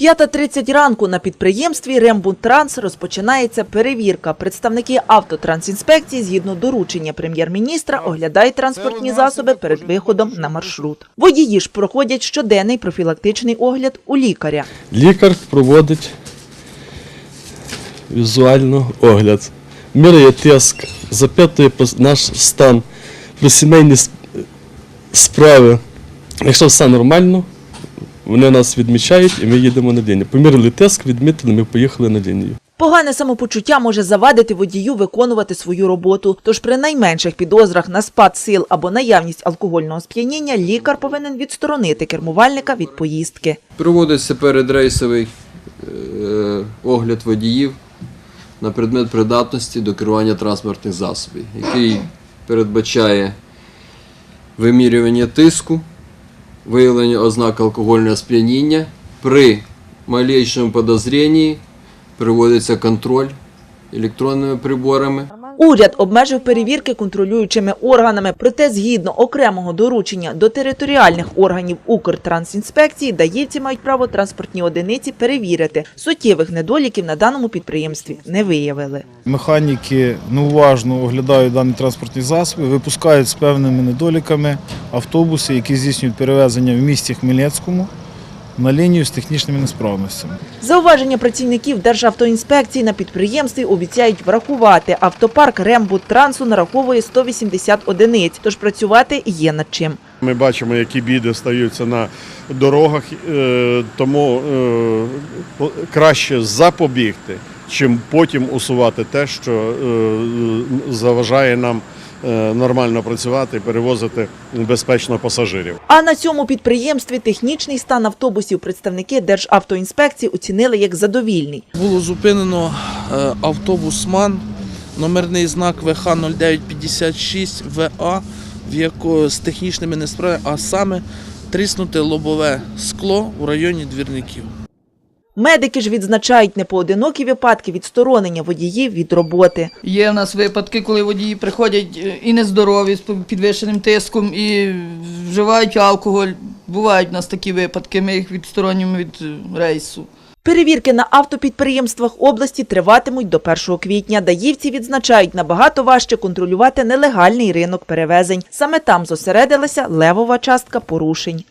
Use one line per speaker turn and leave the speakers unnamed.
5.30 ранку на підприємстві Рембунтранс розпочинається перевірка. Представники автотрансінспекції, згідно доручення прем'єр-міністра, оглядають транспортні засоби перед виходом на маршрут. Водії ж проходять щоденний профілактичний огляд у лікаря.
Лікар проводить візуально огляд, міряє тиск, запитує про наш стан, про сімейні справи. Якщо все нормально, вони нас відмічають і ми їдемо на лінію. Поміряли тиск, відмітили, ми поїхали на лінію.
Погане самопочуття може завадити водію виконувати свою роботу. Тож при найменших підозрах на спад сил або наявність алкогольного сп'яніння лікар повинен відсторонити кермувальника від поїздки.
Проводиться передрейсовий е, огляд водіїв на предмет придатності до керування транспортних засобів, який передбачає вимірювання тиску, виявлення ознак алкогольного сп'яніння. При малейшому подозрінні проводиться контроль електронними приборами.
Уряд обмежив перевірки контролюючими органами, проте згідно окремого доручення до територіальних органів Укртрансінспекції даївці мають право транспортні одиниці перевірити. Суттєвих недоліків на даному підприємстві не виявили.
Механіки неуважно оглядають дані транспортні засоби, випускають з певними недоліками автобуси, які здійснюють перевезення в місті Хмельницькому на лінію з технічними несправностями.
Зауваження працівників Державтоінспекції на підприємстві обіцяють врахувати. Автопарк Рембудтрансу нараховує 180 одиниць, тож працювати є над чим.
Ми бачимо, які біди стаються на дорогах, е, тому е, краще запобігти, чим потім усувати те, що е, заважає нам нормально працювати і перевозити безпечно пасажирів.
А на цьому підприємстві технічний стан автобусів представники Державтоінспекції оцінили як задовільний.
Було зупинено е, автобус МАН, номерний знак ВХ 0956 ВА, в якого з технічними несправами, а саме тріснуте лобове скло у районі двірників.
Медики ж відзначають непоодинокі випадки відсторонення водіїв від роботи.
Є в нас випадки, коли водії приходять е, і нездорові з підвищеним тиском, і вживають алкоголь. Бувають в нас такі випадки, ми їх відсторонюємо від е, рейсу.
Перевірки на автопідприємствах області триватимуть до 1 квітня. Даївці відзначають, набагато важче контролювати нелегальний ринок перевезень. Саме там зосередилася левова частка порушень.